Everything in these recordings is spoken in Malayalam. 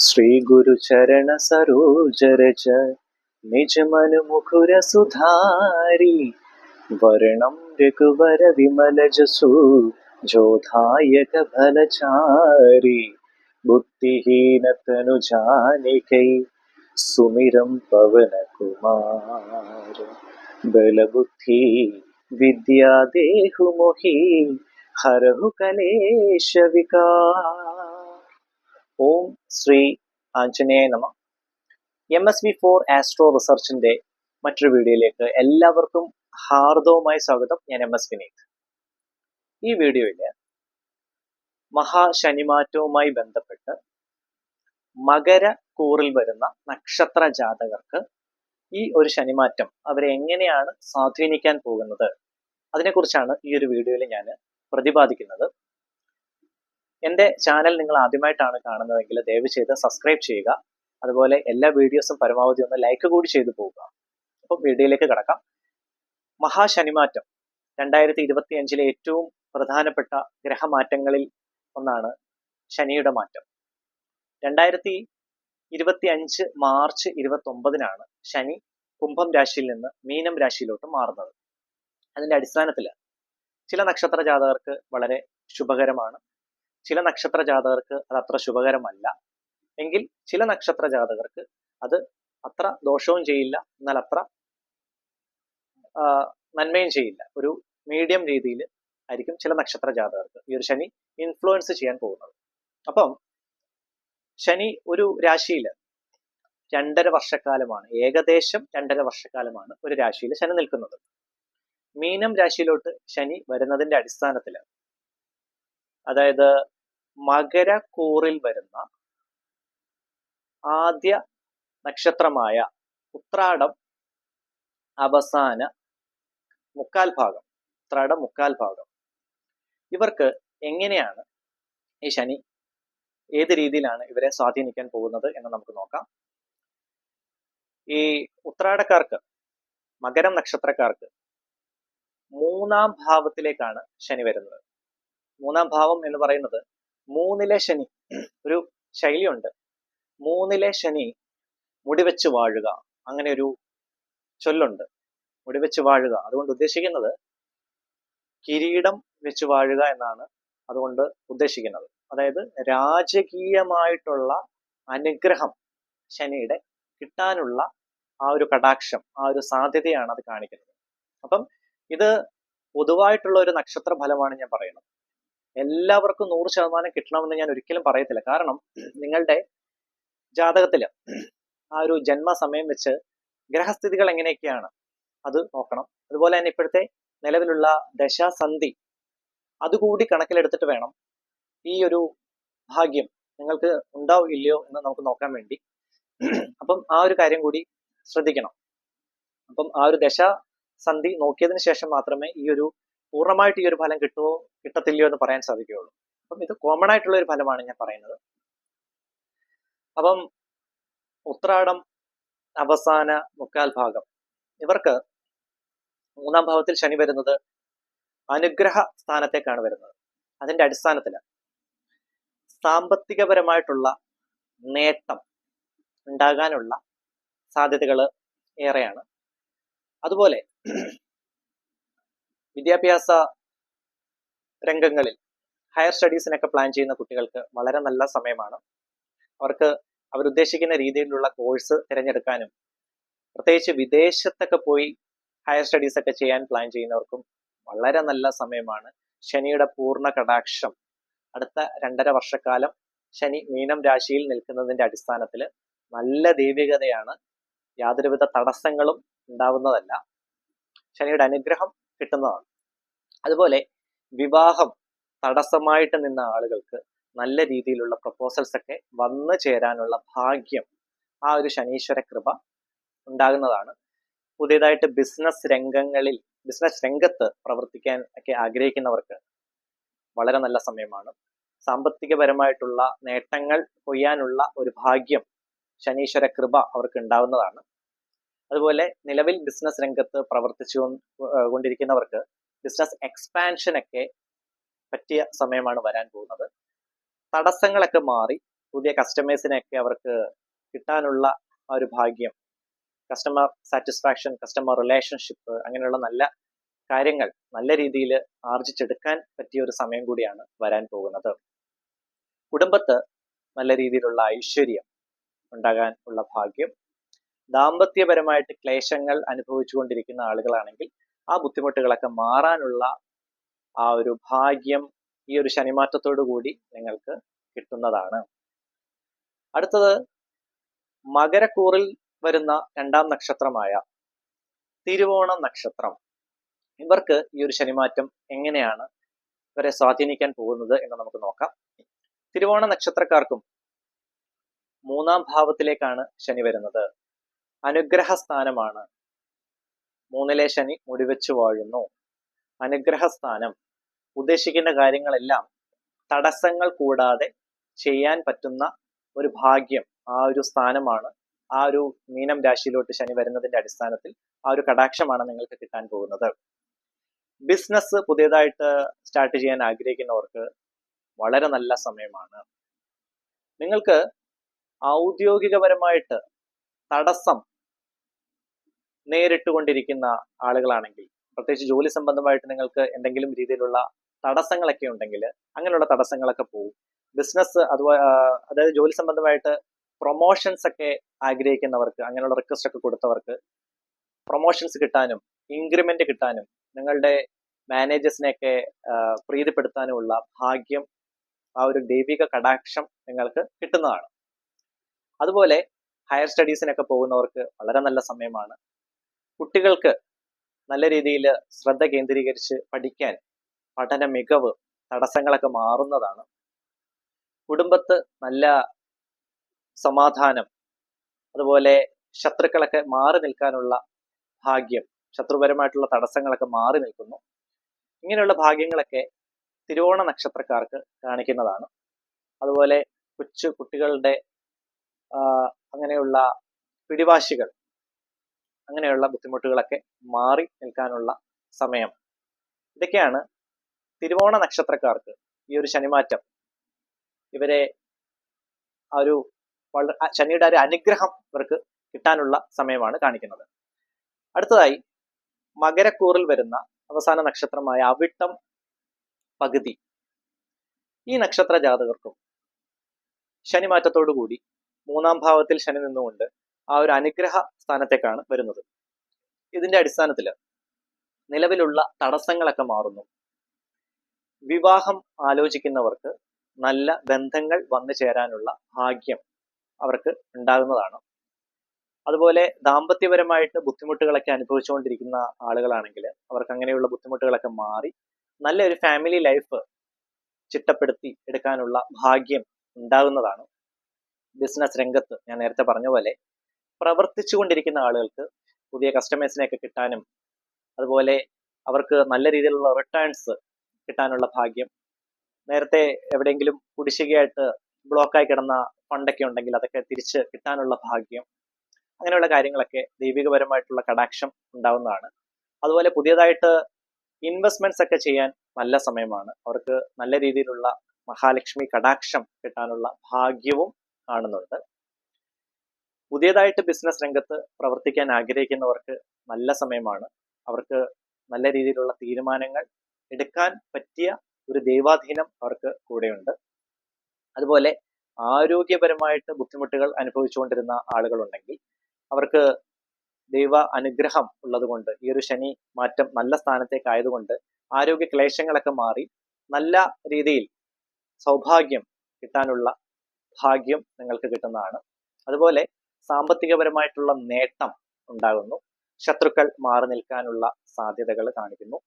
ശ്രീ ഗുരു ചരണ സരോജരജ നിജമനു മുഖുര സുധാരി വരണം രഘുവര വിമല ജസു ജോധായക ഫലചാരി ബുദ്ധിഹീന തനു ജാനികൈ സുമിരം പവനകുമാര ബലബുദ്ധി വിദ്യാദേഹു മോഹി ഹരഹു കലേശ വികാര ഓം ശ്രീ ആഞ്ജനേയ നമ. M S V four astro റിസർച്ചിന്റെ മറ്റൊരു വീഡിയോയിലേക്ക് എല്ലാവർക്കും ഹാർദവുമായ സ്വാഗതം. ഞാൻ എം എസ് വിനീത്. ഈ വീഡിയോയിൽ മഹാശനിമാറ്റവുമായി ബന്ധപ്പെട്ട് മകര കൂറിൽ വരുന്ന നക്ഷത്ര ജാതകർക്ക് ഈ ഒരു ശനിമാറ്റം അവരെ എങ്ങനെയാണ് സ്വാധീനിക്കാൻ പോകുന്നത്? അതിനെക്കുറിച്ചാണ് ഈ ഒരു വീഡിയോയിൽ ഞാൻ പ്രതിപാദിക്കുന്നത്. എന്റെ ചാനൽ നിങ്ങൾ ആദ്യമായിട്ടാണ് കാണുന്നതെങ്കിൽ ദയവ് ചെയ്ത് സബ്സ്ക്രൈബ് ചെയ്യുക. അതുപോലെ എല്ലാ വീഡിയോസും പരമാവധി ഒന്ന് ലൈക്ക് കൂടി ചെയ്തു പോവുക. അപ്പോൾ വീഡിയോയിലേക്ക് കിടക്കാം. മഹാശനിമാറ്റം. രണ്ടായിരത്തി ഇരുപത്തി അഞ്ചിലെ ഏറ്റവും പ്രധാനപ്പെട്ട ഗ്രഹമാറ്റങ്ങളിൽ ഒന്നാണ് ശനിയുടെ മാറ്റം. രണ്ടായിരത്തി ഇരുപത്തി അഞ്ച് മാർച്ച് ഇരുപത്തി ഒമ്പതിനാണ് ശനി കുംഭം രാശിയിൽ നിന്ന് മീനം രാശിയിലോട്ട് മാറുന്നത്. അതിന്റെ അടിസ്ഥാനത്തിൽ ചില നക്ഷത്ര ജാതകർക്ക് വളരെ ശുഭകരമാണ്. ചില നക്ഷത്ര ജാതകർക്ക് അത് അത്ര ശുഭകരമല്ല. എങ്കിൽ ചില നക്ഷത്ര ജാതകർക്ക് അത് അത്ര ദോഷവും ചെയ്യില്ല. എന്നാൽ അത്ര നന്മയും ചെയ്യില്ല. ഒരു മീഡിയം രീതിയിൽ ആയിരിക്കും ചില നക്ഷത്ര ജാതകർക്ക് ഈ ഒരു ശനി ഇൻഫ്ലുവൻസ് ചെയ്യാൻ പോകുന്നത്. അപ്പം ശനി ഒരു രാശിയിൽ രണ്ടര വർഷക്കാലമാണ് ഏകദേശം രണ്ടര വർഷക്കാലമാണ് ഒരു രാശിയിൽ ശനി നിൽക്കുന്നത്. മീനം രാശിയിലോട്ട് ശനി വരുന്നതിന്റെ അടിസ്ഥാനത്തിൽ അതായത് മകരക്കൂറിൽ വരുന്ന ആദ്യ നക്ഷത്രമായ ഉത്രാടം അവസാന മുക്കാൽ ഭാഗം ഉത്രാടം മുക്കാൽ ഭാഗം. ഇവർക്ക് എങ്ങനെയാണ് ഈ ശനി ഏത് രീതിയിലാണ് ഇവരെ സ്വാധീനിക്കാൻ പോകുന്നത് എന്ന് നമുക്ക് നോക്കാം. ഈ ഉത്രാടക്കാർക്ക് മകരം നക്ഷത്രക്കാർക്ക് മൂന്നാം ഭാവത്തിലേക്കാണ് ശനി വരുന്നത്. മൂന്നാം ഭാവം എന്ന് പറയുന്നത് മൂന്നിലെ ശനി. ഒരു ശൈലിയുണ്ട്. മൂന്നിലെ ശനി മുടിവെച്ച് വാഴുക. അങ്ങനെ ഒരു ചൊല്ലുണ്ട്. മുടിവെച്ച് വാഴുക. അതുകൊണ്ട് ഉദ്ദേശിക്കുന്നത് കിരീടം വെച്ച് വാഴുക എന്നാണ് അതുകൊണ്ട് ഉദ്ദേശിക്കുന്നത്. അതായത് രാജകീയമായിട്ടുള്ള അനുഗ്രഹം ശനിയുടെ കിട്ടാനുള്ള ആ ഒരു കടാക്ഷം ആ ഒരു സാധ്യതയാണ് അത് കാണിക്കുന്നത്. അപ്പം ഇത് പൊതുവായിട്ടുള്ള ഒരു നക്ഷത്ര ഫലമാണ് ഞാൻ പറയുന്നത്. എല്ലാവർക്കും നൂറ് ശതമാനം കിട്ടണമെന്ന് ഞാൻ ഒരിക്കലും പറയത്തില്ല. കാരണം നിങ്ങളുടെ ജാതകത്തിൽ ആ ഒരു ജന്മസമയം വെച്ച് ഗ്രഹസ്ഥിതികൾ എങ്ങനെയൊക്കെയാണ് അത് നോക്കണം. അതുപോലെ തന്നെ ഇപ്പോഴത്തെ നിലവിലുള്ള ദശാസന്ധി അതുകൂടി കണക്കിലെടുത്തിട്ട് വേണം ഈ ഒരു ഭാഗ്യം നിങ്ങൾക്ക് ഉണ്ടാവും ഇല്ലയോ എന്ന് നമുക്ക് നോക്കാൻ വേണ്ടി. അപ്പം ആ ഒരു കാര്യം കൂടി ശ്രദ്ധിക്കണം. അപ്പം ആ ഒരു ദശാസന്ധി നോക്കിയതിന് ശേഷം മാത്രമേ ഈ ഒരു പൂർണമായിട്ട് ഈ ഒരു ഫലം കിട്ടുമോ കിട്ടത്തില്ലയോ എന്ന് പറയാൻ സാധിക്കുകയുള്ളൂ. അപ്പം ഇത് കോമൺ ആയിട്ടുള്ള ഒരു ഫലമാണ് ഞാൻ പറയുന്നത്. അപ്പം ഉത്രാടം അവസാന മുക്കാൽ ഭാഗം ഇവർക്ക് മൂന്നാം ഭാവത്തിൽ ശനി വരുന്നത് അനുഗ്രഹ സ്ഥാനത്തേക്കാണ് വരുന്നത്. അതിന്റെ അടിസ്ഥാനത്തിൽ സാമ്പത്തികപരമായിട്ടുള്ള നേട്ടം ഉണ്ടാകാനുള്ള സാധ്യതകൾ ഏറെയാണ്. അതുപോലെ വിദ്യാഭ്യാസ രംഗങ്ങളിൽ ഹയർ സ്റ്റഡീസിനൊക്കെ പ്ലാൻ ചെയ്യുന്ന കുട്ടികൾക്ക് വളരെ നല്ല സമയമാണ്. അവർക്ക് അവരുദ്ദേശിക്കുന്ന രീതിയിലുള്ള കോഴ്സ് തിരഞ്ഞെടുക്കാനും പ്രത്യേകിച്ച് വിദേശത്തൊക്കെ പോയി ഹയർ സ്റ്റഡീസ് ഒക്കെ ചെയ്യാൻ പ്ലാൻ ചെയ്യുന്നവർക്കും വളരെ നല്ല സമയമാണ്. ശനിയുടെ പൂർണ കടാക്ഷം. അടുത്ത രണ്ടര വർഷക്കാലം ശനി മീനം രാശിയിൽ നിൽക്കുന്നതിന്റെ അടിസ്ഥാനത്തിൽ നല്ല ദൈവികതയാണ്. യാതൊരുവിധ തടസ്സങ്ങളും ഉണ്ടാവുന്നതല്ല. ശനിയുടെ അനുഗ്രഹം കിട്ടുന്നതാണ്. അതുപോലെ വിവാഹം തടസ്സമായിട്ട് നിന്ന ആളുകൾക്ക് നല്ല രീതിയിലുള്ള പ്രപ്പോസൽസ് ഒക്കെ വന്നു ചേരാനുള്ള ഭാഗ്യം ആ ഒരു ശനീശ്വര കൃപ ഉണ്ടാകുന്നതാണ്. പുതിയതായിട്ട് ബിസിനസ് രംഗങ്ങളിൽ ബിസിനസ് രംഗത്ത് പ്രവർത്തിക്കാൻ ഒക്കെ ആഗ്രഹിക്കുന്നവർക്ക് വളരെ നല്ല സമയമാണ്. സാമ്പത്തികപരമായിട്ടുള്ള നേട്ടങ്ങൾ കൊയ്യാനുള്ള ഒരു ഭാഗ്യം ശനീശ്വര കൃപ അവർക്ക് ഉണ്ടാവുന്നതാണ്. അതുപോലെ നിലവിൽ ബിസിനസ് രംഗത്ത് പ്രവർത്തിച്ചു കൊണ്ടിരിക്കുന്നവർക്ക് ബിസിനസ് എക്സ്പാൻഷൻ ഒക്കെ പറ്റിയ സമയമാണ് വരാൻ പോകുന്നത്. തടസ്സങ്ങളൊക്കെ മാറി പുതിയ കസ്റ്റമേഴ്സിനെയൊക്കെ അവർക്ക് കിട്ടാനുള്ള ഒരു ഭാഗ്യം കസ്റ്റമർ സാറ്റിസ്ഫാക്ഷൻ കസ്റ്റമർ റിലേഷൻഷിപ്പ് അങ്ങനെയുള്ള നല്ല കാര്യങ്ങൾ നല്ല രീതിയിൽ ആർജിച്ചെടുക്കാൻ പറ്റിയ ഒരു സമയം കൂടിയാണ് വരാൻ പോകുന്നത്. കുടുംബത്ത് നല്ല രീതിയിലുള്ള ഐശ്വര്യം ഉണ്ടാകാൻ ഉള്ള ഭാഗ്യം ദാമ്പത്യപരമായിട്ട് ക്ലേശങ്ങൾ അനുഭവിച്ചുകൊണ്ടിരിക്കുന്ന ആളുകളാണെങ്കിൽ ആ ബുദ്ധിമുട്ടുകളൊക്കെ മാറാനുള്ള ആ ഒരു ഭാഗ്യം ഈ ഒരു ശനിമാറ്റത്തോടു കൂടി നിങ്ങൾക്ക് കിട്ടുന്നതാണ്. അടുത്തത് മകരക്കൂറിൽ വരുന്ന രണ്ടാം നക്ഷത്രമായ തിരുവോണം നക്ഷത്രം. ഇവർക്ക് ഈ ഒരു ശനിമാറ്റം എങ്ങനെയാണ് ഇവരെ സ്വാധീനിക്കാൻ പോകുന്നത് എന്ന് നമുക്ക് നോക്കാം. തിരുവോണ നക്ഷത്രക്കാർക്കും മൂന്നാം ഭാവത്തിലേക്കാണ് ശനി വരുന്നത്. അനുഗ്രഹ സ്ഥാനമാണ് മൂന്നിലെ ശനി മുടിവെച്ച് വാഴുന്നു. അനുഗ്രഹസ്ഥാനം. ഉദ്ദേശിക്കുന്ന കാര്യങ്ങളെല്ലാം തടസ്സങ്ങൾ കൂടാതെ ചെയ്യാൻ പറ്റുന്ന ഒരു ഭാഗ്യം ആ ഒരു സ്ഥാനമാണ് ആ ഒരു മീനം രാശിയിലോട്ട് ശനി വരുന്നതിന്റെ അടിസ്ഥാനത്തിൽ ആ ഒരു കടാക്ഷമാണ് നിങ്ങൾക്ക് കിട്ടാൻ പോകുന്നത്. ബിസിനസ് പുതിയതായിട്ട് സ്റ്റാർട്ട് ചെയ്യാൻ ആഗ്രഹിക്കുന്നവർക്ക് വളരെ നല്ല സമയമാണ്. നിങ്ങൾക്ക് ഔദ്യോഗികപരമായിട്ട് തടസ്സം നേരിട്ടുകൊണ്ടിരിക്കുന്ന ആളുകളാണെങ്കിൽ പ്രത്യേകിച്ച് ജോലി സംബന്ധമായിട്ട് നിങ്ങൾക്ക് എന്തെങ്കിലും രീതിയിലുള്ള തടസ്സങ്ങളൊക്കെ ഉണ്ടെങ്കിൽ അങ്ങനെയുള്ള തടസ്സങ്ങളൊക്കെ പോകും ബിസിനസ് അതുപോലെ അതായത് ജോലി സംബന്ധമായിട്ട് പ്രൊമോഷൻസ് ഒക്കെ ആഗ്രഹിക്കുന്നവർക്ക് അങ്ങനെയുള്ള റിക്വസ്റ്റ് ഒക്കെ കൊടുത്തവർക്ക് പ്രൊമോഷൻസ് കിട്ടാനും ഇൻക്രിമെന്റ് കിട്ടാനും നിങ്ങളുടെ മാനേജേഴ്സിനെയൊക്കെ പ്രീതിപ്പെടുത്താനുമുള്ള ഭാഗ്യം ആ ഒരു ദൈവിക കടാക്ഷം നിങ്ങൾക്ക് കിട്ടുന്നതാണ്. അതുപോലെ ഹയർ സ്റ്റഡീസിനൊക്കെ പോകുന്നവർക്ക് വളരെ നല്ല സമയമാണ്. കുട്ടികൾക്ക് നല്ല രീതിയിൽ ശ്രദ്ധ കേന്ദ്രീകരിച്ച് പഠിക്കാൻ പഠന മികവ് തടസ്സങ്ങളൊക്കെ മാറുന്നതാണ്. കുടുംബത്ത് നല്ല സമാധാനം അതുപോലെ ശത്രുക്കളൊക്കെ മാറി നിൽക്കാനുള്ള ഭാഗ്യം ശത്രുപരമായിട്ടുള്ള തടസ്സങ്ങളൊക്കെ മാറി നിൽക്കുന്നു. ഇങ്ങനെയുള്ള ഭാഗ്യങ്ങളൊക്കെ തിരുവോണ നക്ഷത്രക്കാർക്ക് കാണിക്കുന്നതാണ്. അതുപോലെ കൊച്ചു കുട്ടികളുടെ അങ്ങനെയുള്ള പിടിവാശികൾ അങ്ങനെയുള്ള ബുദ്ധിമുട്ടുകളൊക്കെ മാറി നിൽക്കാനുള്ള സമയം. ഇതൊക്കെയാണ് തിരുവോണ നക്ഷത്രക്കാർക്ക് ഈ ഒരു ശനിമാറ്റം. ഇവരെ ആ ഒരു ശനിയുടെ ഒരു അനുഗ്രഹം ഇവർക്ക് കിട്ടാനുള്ള സമയമാണ് കാണിക്കുന്നത്. അടുത്തതായി മകരക്കൂറിൽ വരുന്ന അവസാന നക്ഷത്രമായ അവിട്ടം പകുതി. ഈ നക്ഷത്ര ജാതകർക്കും ശനിമാറ്റത്തോടു കൂടി മൂന്നാം ഭാവത്തിൽ ശനി നിന്നുകൊണ്ട് ആ ഒരു അനുഗ്രഹ സ്ഥാനത്തേക്കാണ് വരുന്നത്. ഇതിന്റെ അടിസ്ഥാനത്തിൽ നിലവിലുള്ള തടസ്സങ്ങളൊക്കെ മാറുന്നു. വിവാഹം ആലോചിക്കുന്നവർക്ക് നല്ല ബന്ധങ്ങൾ വന്നു ചേരാനുള്ള ഭാഗ്യം അവർക്ക് ഉണ്ടാകുന്നതാണ്. അതുപോലെ ദാമ്പത്യപരമായിട്ട് ബുദ്ധിമുട്ടുകളൊക്കെ അനുഭവിച്ചുകൊണ്ടിരിക്കുന്ന ആളുകളാണെങ്കിൽ അവർക്ക് അങ്ങനെയുള്ള ബുദ്ധിമുട്ടുകളൊക്കെ മാറി നല്ലൊരു ഫാമിലി ലൈഫ് ചിട്ടപ്പെടുത്തി എടുക്കാനുള്ള ഭാഗ്യം ഉണ്ടാകുന്നതാണ്. ബിസിനസ് രംഗത്ത് ഞാൻ നേരത്തെ പറഞ്ഞ പോലെ പ്രവർത്തിച്ചു കൊണ്ടിരിക്കുന്ന ആളുകൾക്ക് പുതിയ കസ്റ്റമേഴ്സിനെ ഒക്കെ കിട്ടാനും അതുപോലെ അവർക്ക് നല്ല രീതിയിലുള്ള റിട്ടേൺസ് കിട്ടാനുള്ള ഭാഗ്യം. നേരത്തെ എവിടെയെങ്കിലും കുടിശ്ശികയായിട്ട് ബ്ലോക്കായി കിടന്ന ഫണ്ടൊക്കെ ഉണ്ടെങ്കിൽ അതൊക്കെ തിരിച്ച് കിട്ടാനുള്ള ഭാഗ്യം. അങ്ങനെയുള്ള കാര്യങ്ങളൊക്കെ ദൈവികപരമായിട്ടുള്ള കടാക്ഷം ഉണ്ടാവുന്നതാണ്. അതുപോലെ പുതിയതായിട്ട് ഇൻവെസ്റ്റ്മെന്റ്സ് ഒക്കെ ചെയ്യാൻ നല്ല സമയമാണ്. അവർക്ക് നല്ല രീതിയിലുള്ള മഹാലക്ഷ്മി കടാക്ഷം കിട്ടാനുള്ള ഭാഗ്യവും കാണുന്നുണ്ട്. പുതിയതായിട്ട് ബിസിനസ് രംഗത്ത് പ്രവർത്തിക്കാൻ ആഗ്രഹിക്കുന്നവർക്ക് നല്ല സമയമാണ്. അവർക്ക് നല്ല രീതിയിലുള്ള തീരുമാനങ്ങൾ എടുക്കാൻ പറ്റിയ ഒരു ദൈവാധീനം അവർക്ക് കൂടെയുണ്ട്. അതുപോലെ ആരോഗ്യപരമായിട്ട് ബുദ്ധിമുട്ടുകൾ അനുഭവിച്ചുകൊണ്ടിരുന്ന ആളുകളുണ്ടെങ്കിൽ അവർക്ക് ദൈവ അനുഗ്രഹം ഉള്ളതുകൊണ്ട് ഈ ഒരു ശനി മാറ്റം നല്ല സ്ഥാനത്തേക്കായതുകൊണ്ട് ആരോഗ്യ ക്ലേശങ്ങളൊക്കെ മാറി നല്ല രീതിയിൽ സൗഭാഗ്യം കിട്ടാനുള്ള ഭാഗ്യം നിങ്ങൾക്ക് കിട്ടുന്നതാണ്. അതുപോലെ സാമ്പത്തികപരമായിട്ടുള്ള നേട്ടം ഉണ്ടാകുന്നു. ശത്രുക്കൾ മാറി നിൽക്കാനുള്ള സാധ്യതകൾ കാണിക്കുന്നു.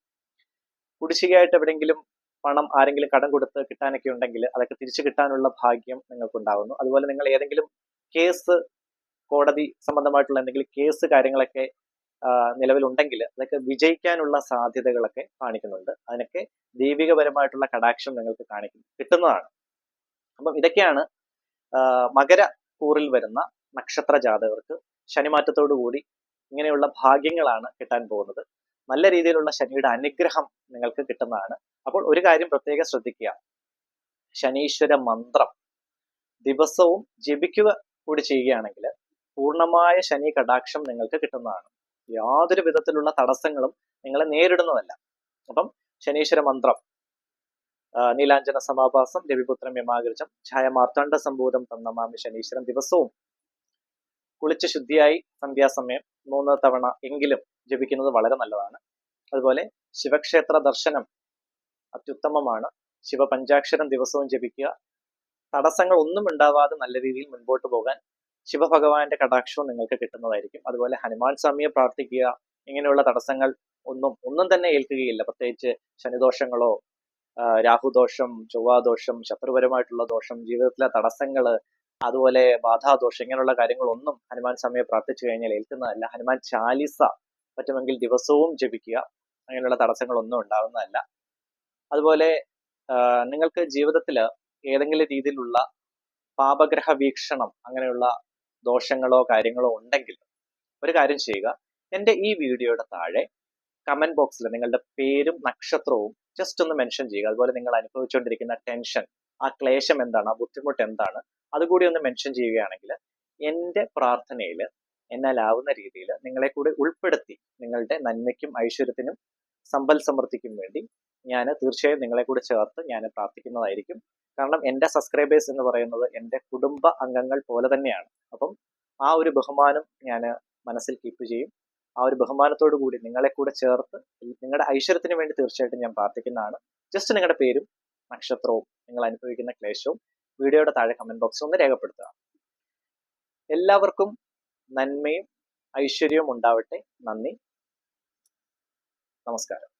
കുടിശ്ശികയായിട്ട് എവിടെയെങ്കിലും പണം ആരെങ്കിലും കടം കൊടുത്ത് കിട്ടാനൊക്കെ ഉണ്ടെങ്കിൽ അതൊക്കെ തിരിച്ചു കിട്ടാനുള്ള ഭാഗ്യം നിങ്ങൾക്ക് ഉണ്ടാകുന്നു അതുപോലെ നിങ്ങൾ ഏതെങ്കിലും കേസ് കോടതി സംബന്ധമായിട്ടുള്ള എന്തെങ്കിലും കേസ് കാര്യങ്ങളൊക്കെ നിലവിലുണ്ടെങ്കിൽ അതൊക്കെ വിജയിക്കാനുള്ള സാധ്യതകളൊക്കെ കാണിക്കുന്നുണ്ട്. അതിനൊക്കെ ദൈവികപരമായിട്ടുള്ള കടാക്ഷം നിങ്ങൾക്ക് കാണിക്കുന്നു കിട്ടുന്നതാണ്. അപ്പം ഇതൊക്കെയാണ് മകര കൂറിൽ വരുന്ന നക്ഷത്ര ജാതകർക്ക് ശനിമാറ്റത്തോടു കൂടി ഇങ്ങനെയുള്ള ഭാഗ്യങ്ങളാണ് കിട്ടാൻ പോകുന്നത്. നല്ല രീതിയിലുള്ള ശനിയുടെ അനുഗ്രഹം നിങ്ങൾക്ക് കിട്ടുന്നതാണ്. അപ്പോൾ ഒരു കാര്യം പ്രത്യേകം ശ്രദ്ധിക്കുക. ശനീശ്വര മന്ത്രം ദിവസവും ജപിക്കുക കൂടി ചെയ്യുകയാണെങ്കിൽ പൂർണമായ ശനി കടാക്ഷം നിങ്ങൾക്ക് കിട്ടുന്നതാണ്. യാതൊരു വിധത്തിലുള്ള തടസ്സങ്ങളും നിങ്ങളെ നേരിടുന്നതല്ല. അപ്പം ശനീശ്വര മന്ത്രം നീലാഞ്ജന സമാഭാസം രവിപുത്രം യമാഗ്രജം ഛായ മാർത്താണ്ഡ സംഭൂതം തന്നമാമി ശനീശ്വരൻ ദിവസവും കുളിച്ച് ശുദ്ധിയായി സന്ധ്യാസമയം മൂന്ന് തവണ എങ്കിലും ജപിക്കുന്നത് വളരെ നല്ലതാണ്. അതുപോലെ ശിവക്ഷേത്ര ദർശനം അത്യുത്തമമാണ്. ശിവപഞ്ചാക്ഷരം ദിവസവും ജപിക്കുക. തടസ്സങ്ങൾ ഒന്നും ഉണ്ടാവാതെ നല്ല രീതിയിൽ മുൻപോട്ട് പോകാൻ ശിവഭഗവാന്റെ കടാക്ഷവും നിങ്ങൾക്ക് കിട്ടുന്നതായിരിക്കും. അതുപോലെ ഹനുമാൻ സ്വാമിയെ പ്രാർത്ഥിക്കുക. ഇങ്ങനെയുള്ള തടസ്സങ്ങൾ ഒന്നും ഒന്നും തന്നെ ഏൽക്കുകയില്ല. പ്രത്യേകിച്ച് ശനിദോഷങ്ങളോ രാഹുദോഷം ചൊവ്വാദോഷം ശത്രുപരമായിട്ടുള്ള ദോഷം ജീവിതത്തിലെ തടസ്സങ്ങൾ അതുപോലെ ബാധാദോഷം ഇങ്ങനെയുള്ള കാര്യങ്ങളൊന്നും ഹനുമാൻ സമയം പ്രാർത്ഥിച്ചു കഴിഞ്ഞാൽ ഏൽക്കുന്നതല്ല. ഹനുമാൻ ചാലിസ പറ്റുമെങ്കിൽ ദിവസവും ജപിക്കുക. അങ്ങനെയുള്ള തടസ്സങ്ങളൊന്നും ഉണ്ടാകുന്നതല്ല അതുപോലെ നിങ്ങൾക്ക് ജീവിതത്തിൽ ഏതെങ്കിലും രീതിയിലുള്ള പാപഗ്രഹ വീക്ഷണം അങ്ങനെയുള്ള ദോഷങ്ങളോ കാര്യങ്ങളോ ഉണ്ടെങ്കിൽ ഒരു കാര്യം ചെയ്യുക. എന്റെ ഈ വീഡിയോയുടെ താഴെ കമന്റ് ബോക്സിൽ നിങ്ങളുടെ പേരും നക്ഷത്രവും ജസ്റ്റ് ഒന്ന് മെൻഷൻ ചെയ്യുക. അതുപോലെ നിങ്ങൾ അനുഭവിച്ചുകൊണ്ടിരിക്കുന്ന ടെൻഷൻ ആ ക്ലേശം എന്താണ് ആ ബുദ്ധിമുട്ട് എന്താണ് അതുകൂടി ഒന്ന് മെൻഷൻ ചെയ്യുകയാണെങ്കിൽ എന്റെ പ്രാർത്ഥനയിൽ എന്നാലാവുന്ന രീതിയിൽ നിങ്ങളെ കൂടി ഉൾപ്പെടുത്തി നിങ്ങളുടെ നന്മയ്ക്കും ഐശ്വര്യത്തിനും സമ്പൽ സമൃദ്ധിക്കും വേണ്ടി ഞാൻ തീർച്ചയായും നിങ്ങളെ കൂടി ചേർത്ത് ഞാൻ പ്രാർത്ഥിക്കുന്നതായിരിക്കും. കാരണം എന്റെ സബ്സ്ക്രൈബേഴ്സ് എന്ന് പറയുന്നത് എന്റെ കുടുംബ അംഗങ്ങൾ പോലെ തന്നെയാണ്. അപ്പം ആ ഒരു ബഹുമാനം ഞാൻ മനസ്സിൽ കീപ്പ് ചെയ്യും. ആ ഒരു ബഹുമാനത്തോടു കൂടി നിങ്ങളെ കൂടെ ചേർത്ത് നിങ്ങളുടെ ഐശ്വര്യത്തിന് വേണ്ടി തീർച്ചയായിട്ടും ഞാൻ പ്രാർത്ഥിക്കുന്നതാണ്. ജസ്റ്റ് നിങ്ങളുടെ പേരും നക്ഷത്രവും നിങ്ങൾ അനുഭവിക്കുന്ന ക്ലേശവും വീഡിയോയുടെ താഴെ കമന്റ് ബോക്സിൽ ഒന്ന് രേഖപ്പെടുത്തുക. എല്ലാവർക്കും നന്മയും ഐശ്വര്യവും ഉണ്ടാവട്ടെ. നന്ദി. നമസ്കാരം.